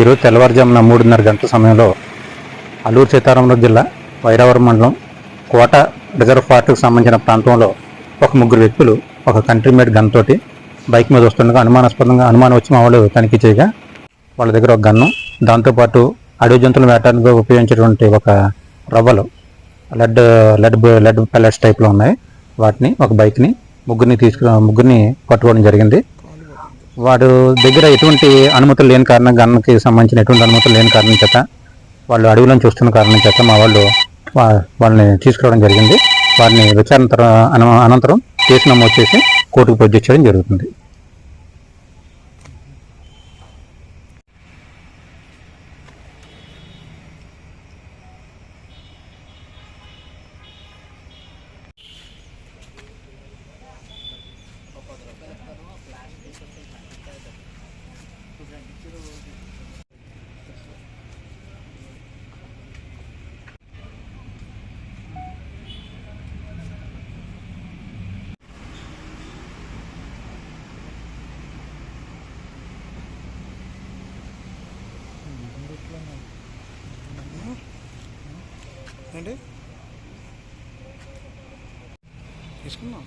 ఈరోజు తెల్లవారుజామున మూడున్నర గంటల సమయంలో అల్లూరు సీతారామరాజు జిల్లా వైరావరం మండలం కోట రిజర్వ్ ఫార్ట్కి సంబంధించిన ప్రాంతంలో ఒక ముగ్గురు వ్యక్తులు ఒక కంట్రీ మేడ్ గన్ తోటి బైక్ మీద వస్తుండగా అనుమానాస్పదంగా అనుమానం వచ్చి మా వాళ్ళు తనిఖీ చేయగా వాళ్ళ దగ్గర ఒక గన్ను దాంతోపాటు అడవి జంతువులు వేటానికి ఉపయోగించేటువంటి ఒక రవ్వలు లెడ్ లెడ్ లెడ్ పెల్లెట్స్ టైప్లో ఉన్నాయి. వాటిని ఒక బైక్ని ముగ్గురిని తీసుకు ముగ్గురిని పట్టుకోవడం జరిగింది. వాడు దగ్గర ఎటువంటి అనుమతులు లేని కారణం గన్కి సంబంధించిన ఎటువంటి అనుమతులు లేని కారణం చేత వాళ్ళు అడవిలో చూస్తున్న కారణం చేత మా వాళ్ళు వాళ్ళని తీసుకురావడం జరిగింది. వారిని విచారణ అనంతరం కేసు నమోదు చేసి కోర్టుకు పొద్దు చేయడం జరుగుతుంది. ఏంటి? తీసుకున్నాం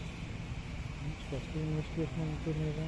స్పెషల్ ఇన్వెస్టిగేషన్ అవుతుంది కదా